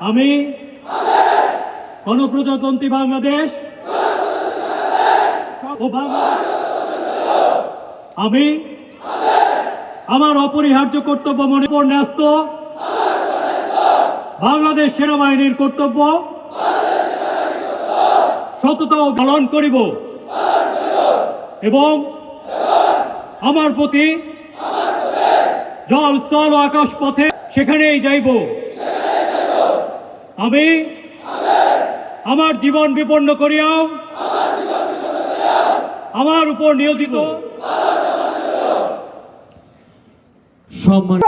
আমি গণপ্রজাতন্ত্রী বাংলাদেশ আমি আমার অপরিহার্য কর্তব্য মনে পর ন্যস্ত বাংলাদেশ সেনাবাহিনীর কর্তব্য সততা পালন করিব এবং আমার প্রতি জল, স্থল আকাশ পথে সেখানেই যাইব। আমি আমার জীবন বিপন্ন করিয়াও আমার উপর নিয়োজিত সম্মান